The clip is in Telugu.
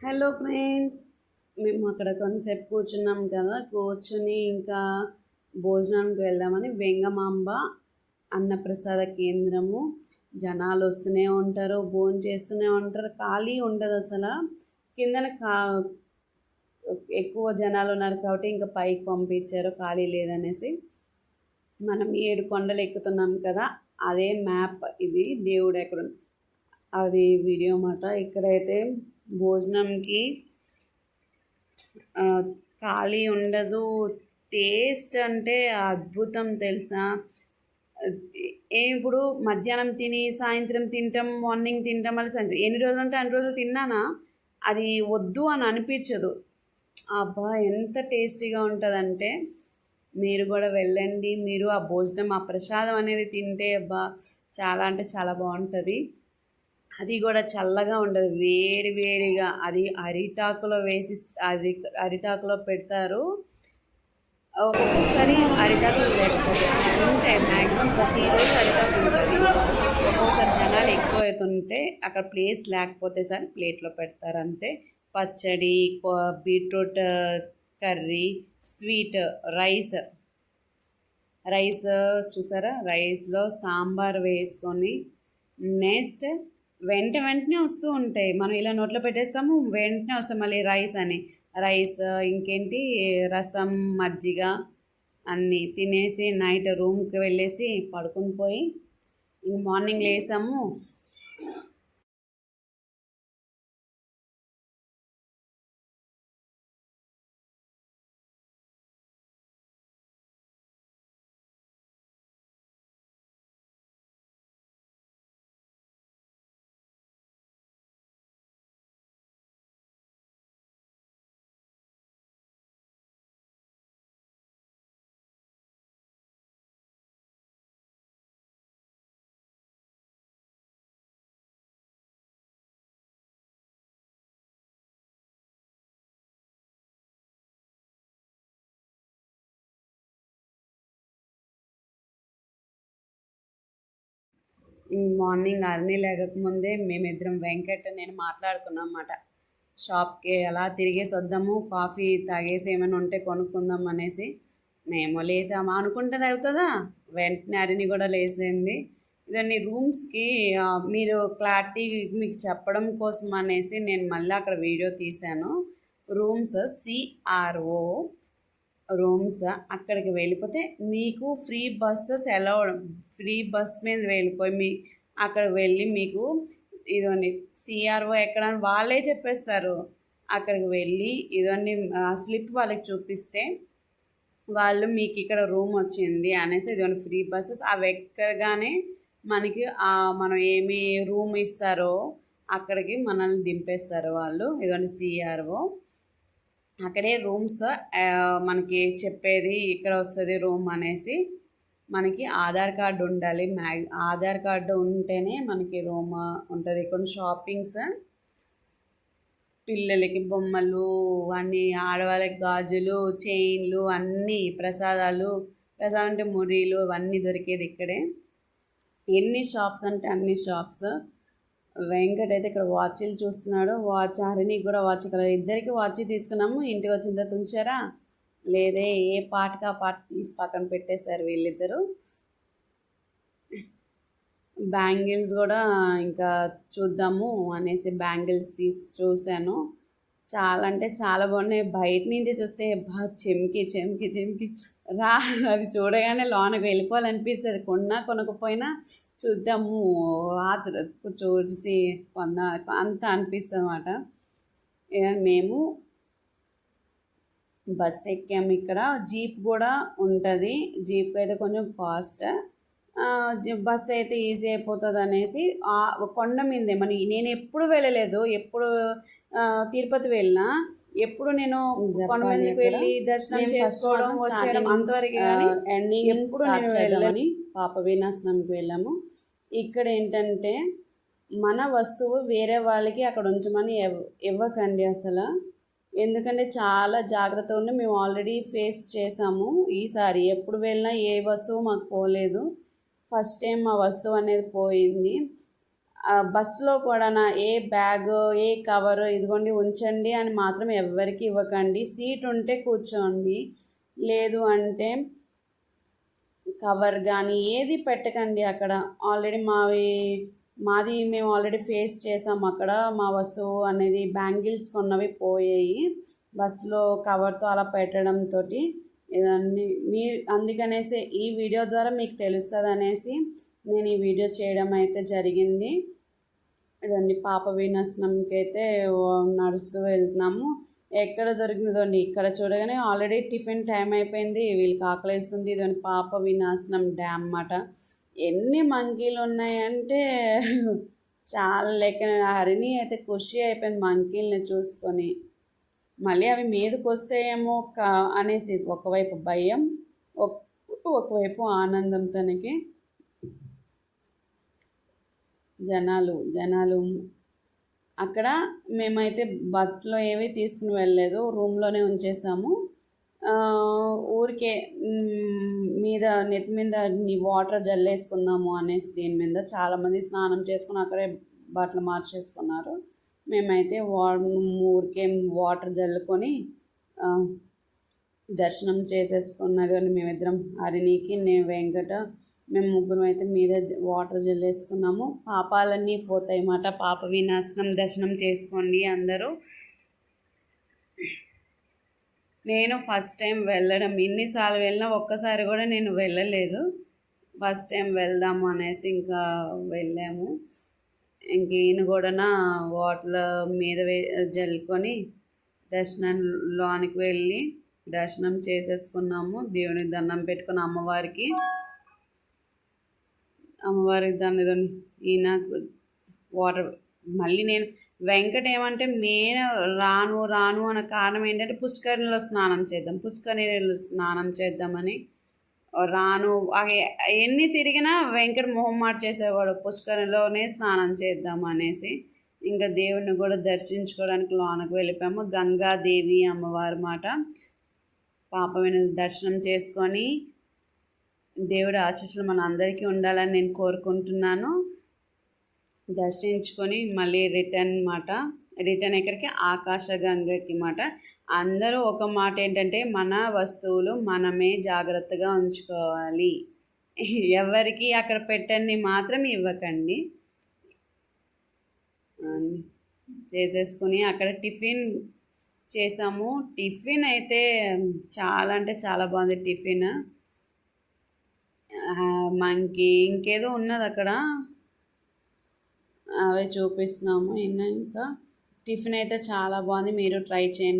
హలో ఫ్రెండ్స్ మేము అక్కడ కొంతసేపు కూర్చున్నాం కదా కూర్చుని ఇంకా భోజనానికి వెళ్దామని వెంగమాంబ అన్నప్రసాద కేంద్రము. జనాలు వస్తూనే ఉంటారు భోజనం చేస్తూనే ఉంటారు ఖాళీ ఉండదు అసలు. కిందన కా ఎక్కువ జనాలు ఉన్నారు కాబట్టి ఇంకా పైకి పంపించారు ఖాళీ లేదనేసి. మనం ఏడు కొండలు ఎక్కుతున్నాం కదా అదే మ్యాప్ ఇది దేవుడు ఎక్కడ అది వీడియో మాట ఇక్కడైతే భోజనంకి ఖాళీ ఉండదు. టేస్ట్ అంటే అద్భుతం తెలుసా? ఏ ఇప్పుడు మధ్యాహ్నం తిని సాయంత్రం తింటాం మార్నింగ్ తింటాం మళ్ళీ సాయంత్రం ఎన్ని రోజులు ఉంటే అన్ని రోజులు తిన్నానా? అది వద్దు అని అనిపించదు. అబ్బా ఎంత టేస్టీగా ఉంటుందంటే మీరు కూడా వెళ్ళండి. మీరు ఆ భోజనం ఆ ప్రసాదం అనేది తింటే అబ్బా చాలా అంటే చాలా బాగుంటుంది. అది కూడా చల్లగా ఉండదు వేడి వేడిగా. అది అరిటాకులో వేసి అది అరిటాకులో పెడతారు. ఒక్కొక్కసారి అరిటాకులు లేకపోతే ఉంటాయి మ్యాక్సిమం ప్రతిరోజు అరిటాకు ఉంటుంది ఒక్కొక్కసారి జనాలు ఎక్కువ అవుతుంటే అక్కడ ప్లేస్ లేకపోతే సరే ప్లేట్లో పెడతారు అంతే. పచ్చడి కో- beetroot curry sweet rice. Rice చూసారా? రైస్లో సాంబార్ వేసుకొని నెక్స్ట్ వెంట వెంటనే వస్తూ ఉంటాయి. మనం ఇలా నోట్లో పెట్టేస్తాము వెంటనే వస్తాం మళ్ళీ రైస్ అని. రైస్ ఇంకేంటి? రసం మజ్జిగ అన్నీ తినేసి నైట్ రూమ్కి వెళ్ళేసి పడుకుని పోయి మార్నింగ్ లేసాము. మార్నింగ్ అర్నీ లేకముందే మేమిద్దరం వెంకట్ నేను మాట్లాడుకున్నాం అన్నమాట. షాప్కి అలా తిరిగేసి వద్దాము కాఫీ తాగేసి ఏమైనా ఉంటే కొనుక్కుందాం అనేసి. మేము లేసాము అనుకుంటే అవుతుందా? వెంటనే అరిని కూడా లేసింది. ఇదన్నీ రూమ్స్కి మీరు క్లారిటీ మీకు చెప్పడం కోసం అనేసి నేను మళ్ళీ అక్కడ వీడియో తీశాను. రూమ్స్ సిఆర్ఓ రూమ్స్ అక్కడికి వెళ్ళిపోతే మీకు free buses allowed free bus మీద వెళ్ళిపోయి మీ అక్కడ వెళ్ళి మీకు ఇదండి సిఆర్ఓ ఎక్కడ అని వాళ్ళే చెప్పేస్తారు. అక్కడికి వెళ్ళి ఇదండి స్లిప్ వాళ్ళకి చూపిస్తే వాళ్ళు మీకు ఇక్కడ రూమ్ వచ్చింది అనేసి ఇదిగోండి ఫ్రీ బస్సెస్ అవి ఎక్కగానే మనకి మనం ఏమి రూమ్ ఇస్తారో అక్కడికి మనల్ని దింపేస్తారు వాళ్ళు. ఇదిగోండి సిఆర్ఓ అక్కడే రూమ్స్ మనకి చెప్పేది ఇక్కడ వస్తుంది రూమ్ అనేసి మనకి ఆధార్ కార్డు ఉండాలి. మ్యా ఆధార్ కార్డు ఉంటేనే మనకి రూమ్ ఉంటుంది. కొన్ని షాపింగ్స్ పిల్లలకి బొమ్మలు అన్నీ ఆడవాళ్ళకి గాజులు చైన్లు అన్నీ ప్రసాదాలు ప్రసాదం అంటే మురీలు అవన్నీ దొరికేది ఇక్కడే. ఎన్ని షాప్స్ అంటే అన్ని షాప్స్ వెంకట్ అయితే ఇక్కడ వాచ్లు చూస్తున్నాడు. వాచ్ హరిణి కూడా వాచ్ ఇక్కడ ఇద్దరికి వాచ్ తీసుకున్నాము. ఇంటికి వచ్చిన తర్వాత ఉంచారా? లేదే ఏ పాటకి ఆ పాట తీసి పక్కన పెట్టేశారు వీళ్ళిద్దరు. బ్యాంగిల్స్ కూడా ఇంకా చూద్దాము అనేసి బ్యాంగిల్స్ తీసి చూశాను. చాలా అంటే చాలా బాగున్నాయి. బయట నుంచి చూస్తే బా చెమ్కి చెమ్కి చెమ్కి. రా అది చూడగానే లోనకి వెళ్ళిపోవాలనిపిస్తుంది. కొన్నా కొనకపోయినా చూద్దాము. ఆతృ చూసి కొందా అంత అనిపిస్తుంది అనమాట మేము బస్ ఎక్కాము. ఇక్కడ జీప్ కూడా ఉంటుంది. జీప్ అయితే కొంచెం కాస్ట్ బస్ అయితే ఈజీ అయిపోతుంది అనేసి కొండ మీదే మన నేను ఎప్పుడు వెళ్ళలేదు ఎప్పుడు తిరుపతి వెళ్ళినా ఎప్పుడు నేను కొండ మీదకి వెళ్ళి దర్శనం చేసుకోవడం వచ్చేయడం అంతవరకు కానీ ఎప్పుడు నేను వెళ్ళని పాప వినాశనంకి వెళ్ళాము. ఇక్కడ ఏంటంటే మన వస్తువు వేరే వాళ్ళకి అక్కడ ఉంచమని ఇవ్- ఇవ్వకండి అసలు. ఎందుకంటే చాలా జాగ్రత్త ఉండి మేము ఆల్రెడీ ఫేస్ చేసాము. ఈసారి ఎప్పుడు వెళ్ళినా ఏ వస్తువు మాకు పోలేదు. ఫస్ట్ టైం మా వస్తువు అనేది పోయింది. బస్సులో కూడా నా ఏ బ్యాగ్ ఏ కవర్ ఇదిగోండి ఉంచండి అని మాత్రం ఎవ్వరికి ఇవ్వకండి. సీట్ ఉంటే కూర్చోండి. లేదు అంటే కవర్ కానీ ఏది పెట్టకండి అక్కడ. ఆల్రెడీ మావి మాది మేము ఆల్రెడీ ఫేస్ చేసాం అక్కడ. మా వస్తువు అనేది బ్యాంగిల్స్ కొన్నవి పోయాయి. బస్సులో కవర్తో అలా పెట్టడంతో ఇదన్నీ మీ అందుకనేసి ఈ వీడియో ద్వారా మీకు తెలుస్తుంది అనేసి నేను ఈ వీడియో చేయడం అయితే జరిగింది. ఇదండి పాప వినాశనంకి అయితే నడుస్తూ వెళ్తున్నాము. ఎక్కడ దొరికిందండి ఇక్కడ చూడగానే ఆల్రెడీ టిఫిన్ టైం అయిపోయింది వీళ్ళకి ఆకలిస్తుంది ఇదని పాప వినాశనం డ్యామ్ అన్నమాట. ఎన్ని మంకీలు ఉన్నాయంటే చాలా లెక్క హరిణి అయితే ఖుషి అయిపోయింది మంకీల్ని చూసుకొని. మళ్ళీ అవి మీదకి వస్తాయేమో కా అనేసి ఒకవైపు భయం ఒకవైపు ఆనందం తనకి. జనాలు జనాలు. అక్కడ మేమైతే బట్టలు ఏవి తీసుకుని వెళ్ళలేదు రూమ్లోనే ఉంచేసాము. ఊరికే మీద నెత్తి మీద వాటర్ జల్లేసుకుందాము అనేసి దీని మీద చాలామంది స్నానం చేసుకుని అక్కడే బట్టలు మార్చేసుకున్నారు. మేమైతే వా ఊరికే వాటర్ జల్లుకొని దర్శనం చేసేసుకున్నది అని మేమిద్దరం హరిణికి నేను వెంకట మేము ముగ్గురం అయితే మీద వాటర్ జల్లేసుకున్నాము. పాపాలన్నీ పోతాయి అన్నమాట పాప వినాశనం దర్శనం చేసుకోండి అందరూ. నేను ఫస్ట్ టైం వెళ్ళడం. ఎన్నిసార్లు వెళ్ళినా ఒక్కసారి కూడా నేను వెళ్ళలేదు. ఫస్ట్ టైం వెళ్దాము అనేసి ఇంకా వెళ్ళాము. ఇంక ఈయన కూడా వాటర్ మీద వే జల్లుకొని దర్శనంలోనికి వెళ్ళి దర్శనం చేసేసుకున్నాము. దేవునికి దండం పెట్టుకుని అమ్మవారికి అమ్మవారికి దాన్ని ఈయన వాటర్ మళ్ళీ నేను వెంకట ఏమంటే మెయిన్ రాను రాను అన్న కారణం ఏంటంటే పుష్కరిణిలో స్నానం చేద్దాం పుష్కరిణిలో స్నానం చేద్దామని రాను ఎన్ని తిరిగినా వెంకట మొహమ్మాట చేసేవాడు పుష్కరిలోనే స్నానం చేద్దాం అనేసి. ఇంకా దేవుడిని కూడా దర్శించుకోవడానికి లోనకు వెళ్ళిపోయాము. గంగాదేవి అమ్మవారి మాట పాపమైన దర్శనం చేసుకొని దేవుడి ఆశీస్సులు మన అందరికీ ఉండాలని నేను కోరుకుంటున్నాను. దర్శించుకొని మళ్ళీ రిటర్న్ మాట రిటర్న్ ఎక్కడికి ఆకాశగంగకి మాట. అందరూ ఒక మాట ఏంటంటే మన వస్తువులు మనమే జాగ్రత్తగా ఉంచుకోవాలి. ఎవరికి అక్కడ పెట్టండి మాత్రం ఇవ్వకండి. చేసేసుకుని అక్కడ టిఫిన్ చేసాము. టిఫిన్ అయితే చాలా అంటే చాలా బాగుంది టిఫిన్. మనకి ఇంకేదో ఉన్నది అక్కడ. అవే చూపిస్తున్నాము. ఇంకా టిఫిన్ అయితే చాలా బాగుంది. మీరు ట్రై చేయండి.